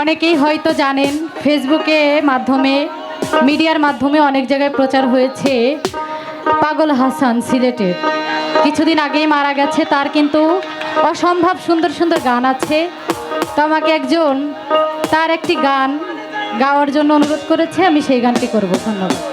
অনেকেই হয়তো জানেন, ফেসবুকে মাধ্যমে, মিডিয়ার মাধ্যমে অনেক জায়গায় প্রচার হয়েছে পাগল হাসান সিলেটের। কিছুদিন আগেই মারা গেছে, তার কিন্তু অসম্ভব সুন্দর সুন্দর গান আছে। তো আমাকে একজন, তার একটি গান গাওয়ার জন্য অনুরোধ করেছে, আমি সেই গানটি করব, ধন্যবাদ।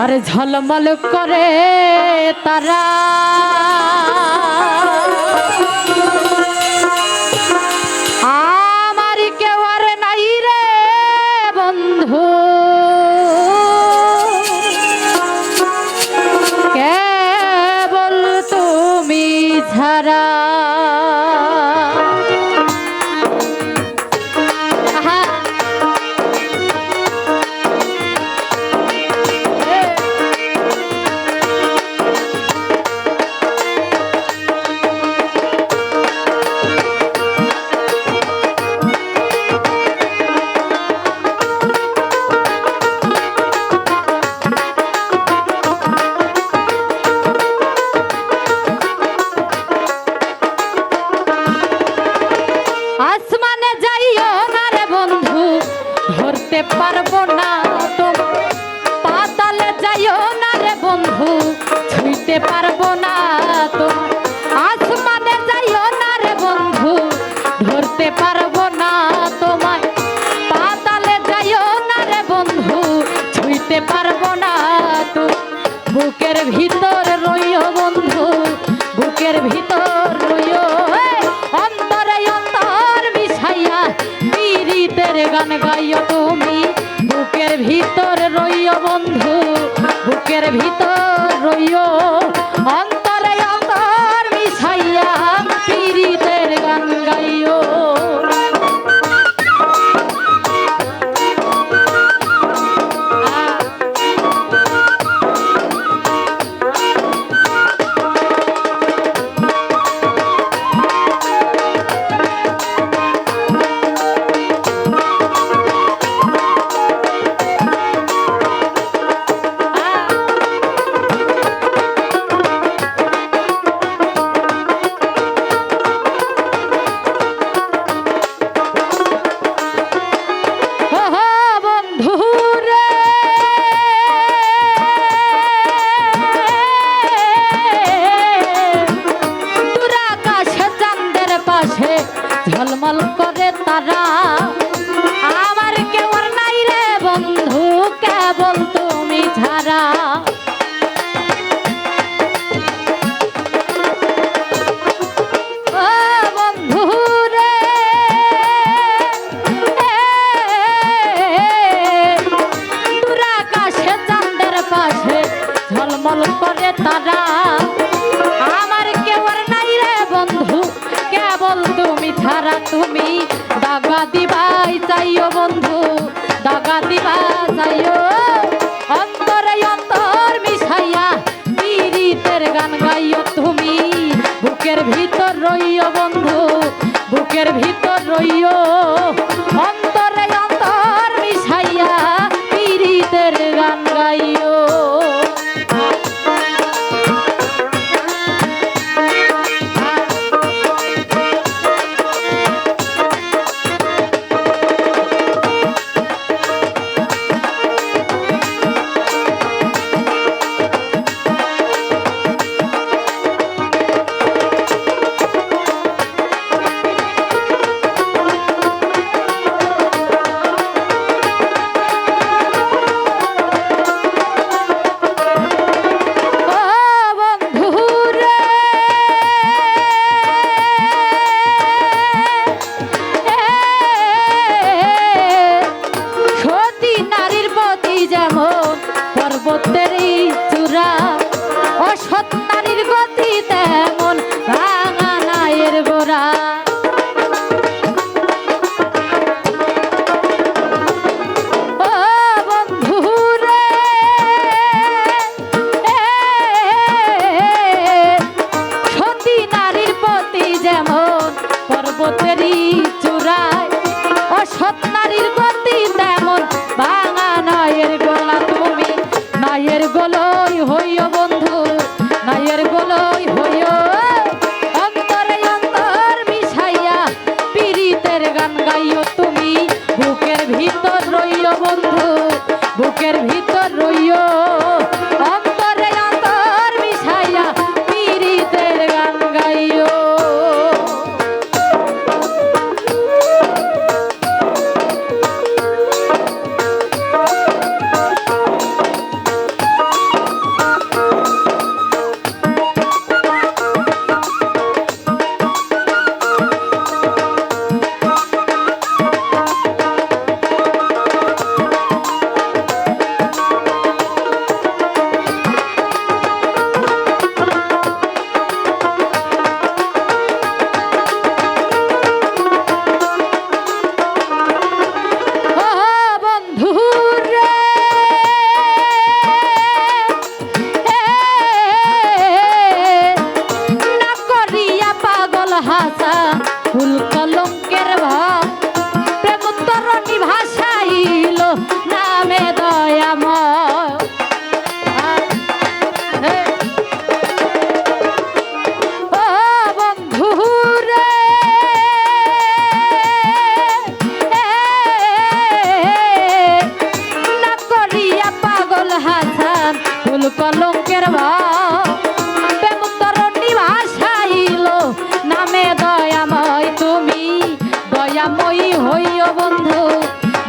আর ঝলমল করে তারা। বন্ধু ছুঁইতে ঝলমল করে তারা। আমার কেউ নাই রে বন্ধু কেবল তুমি ছাড়া। ঝলমল করে তারা। ছাড়া তুমি, দাগা দিবাই চাইও বন্ধু, দাগা দিবা চাইও। অন্তরে অন্তর মিশাইয়া পীড়িতের গান গাইও তুমি, বুকের ভিতর রইও বন্ধু, বুকের ভিতর রইও। ফুলকা হইও বন্ধু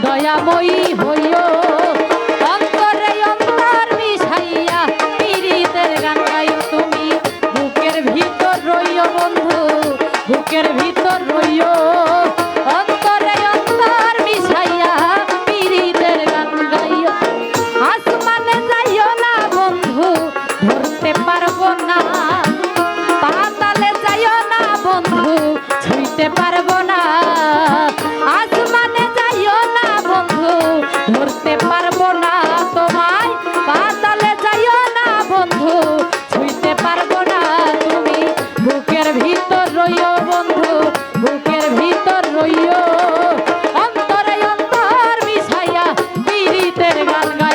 দয়াময়ী হইও। পীড়িতের গান